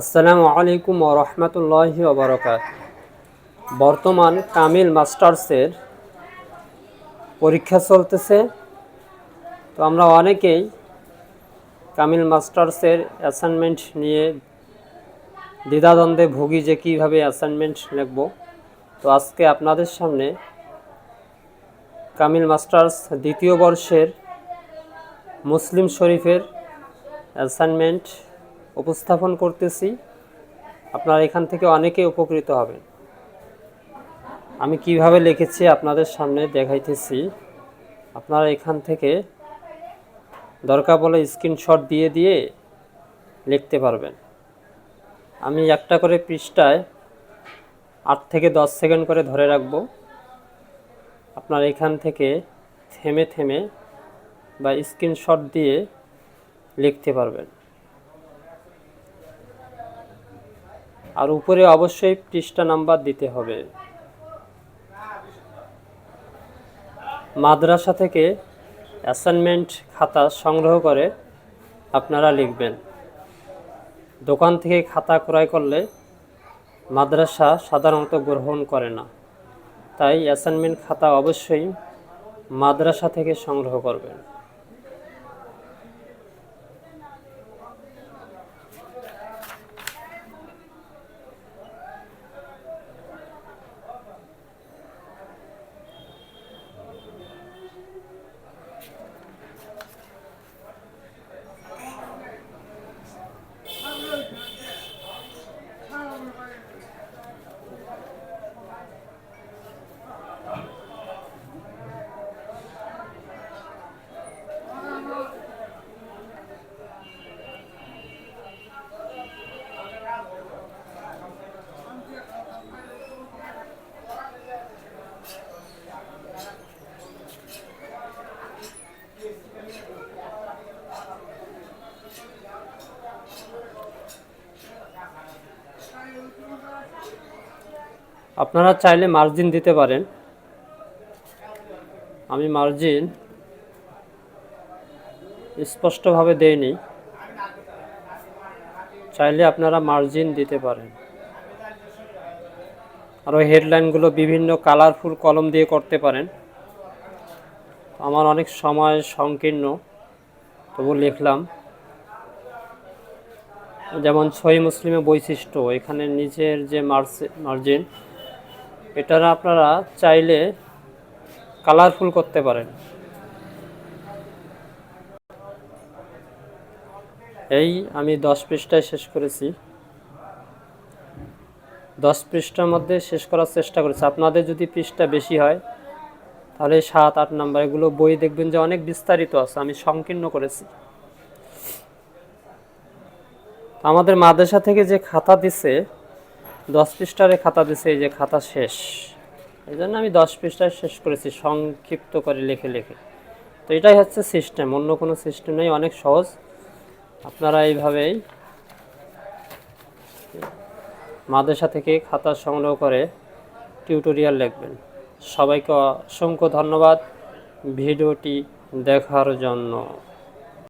আসসালামু আলাইকুম ও রহমতুল্লাহি ওবরকাত বর্তমান কামিল মাস্টার্সের পরীক্ষা চলতেছে। তো আমরা অনেকেই কামিল মাস্টার্সের অ্যাসাইনমেন্ট নিয়ে দ্বিধাদ্বন্দ্বে ভুগি যে কীভাবে অ্যাসাইনমেন্ট লিখব। তো আজকে আপনাদের সামনে কামিল মাস্টার্স দ্বিতীয় বর্ষের মুসলিম শরীফের অ্যাসাইনমেন্ট উপস্থাপন করতেছি। আপনারা এখান থেকে অনেকে উপকৃত হবেন। আমি কীভাবে লিখেছি আপনাদের সামনে দেখাইতেছি। আপনারা এখান থেকে দরকার বলে স্ক্রিনশট দিয়ে দিয়ে লিখতে পারবেন। আমি একটা করে পৃষ্ঠায় আট থেকে দশ সেকেন্ড করে ধরে রাখব। আপনার এখান থেকে থেমে থেমে বা স্ক্রিনশট দিয়ে লিখতে পারবেন। আর উপরে অবশ্যই পৃষ্ঠা নাম্বার দিতে হবে। মাদ্রাসা থেকে অ্যাসাইনমেন্ট খাতা সংগ্রহ করে আপনারা লিখবেন। দোকান থেকে খাতা ক্রয় করলে মাদ্রাসা সাধারণত গ্রহণ করে না। তাই অ্যাসাইনমেন্ট খাতা অবশ্যই মাদ্রাসা থেকে সংগ্রহ করবেন। আপনারা চাইলে মার্জিন দিতে পারেন। আমি মার্জিন স্পষ্টভাবে দেইনি। চাইলে আপনারা মার্জিন দিতে পারেন। আর ওই হেডলাইনগুলো বিভিন্ন কালারফুল কলম দিয়ে করতে পারেন। আমার অনেক সময় সংকীর্ণ, তবু লিখলাম। যেমন ছয় মুসলিমের বৈশিষ্ট্য, এখানে নিচের যে মার্জিন এটারা আপনারা চাইলে কালারফুল করতে পারেন। এই আমি দশ পৃষ্ঠায় শেষ করেছি। দশ পৃষ্ঠার মধ্যে শেষ করার চেষ্টা করেছি। আপনাদের যদি পৃষ্ঠা বেশি হয়, তাহলে সাত, আট নাম্বার, এগুলো বই দেখবেন যে অনেক বিস্তারিত আছে, আমি সংকীর্ণ করেছি। আমাদের মাদ্রাসা থেকে যে খাতা দিছে দশ পৃষ্ঠারে খাতা দিছে, এই যে খাতা শেষ। এই জন্য আমি দশ পৃষ্ঠায় শেষ করেছি, সংক্ষিপ্ত করে লিখে লিখে। তো এটাই হচ্ছে সিস্টেম অন্য কোনো সিস্টেম নেই, অনেক সহজ। আপনারা এইভাবেই মাদ্রাসা থেকে খাতা সংগ্রহ করে টিউটোরিয়াল লিখবেন। সবাইকে অসংখ্য ধন্যবাদ। ভিডিওটি দেখার জন্য।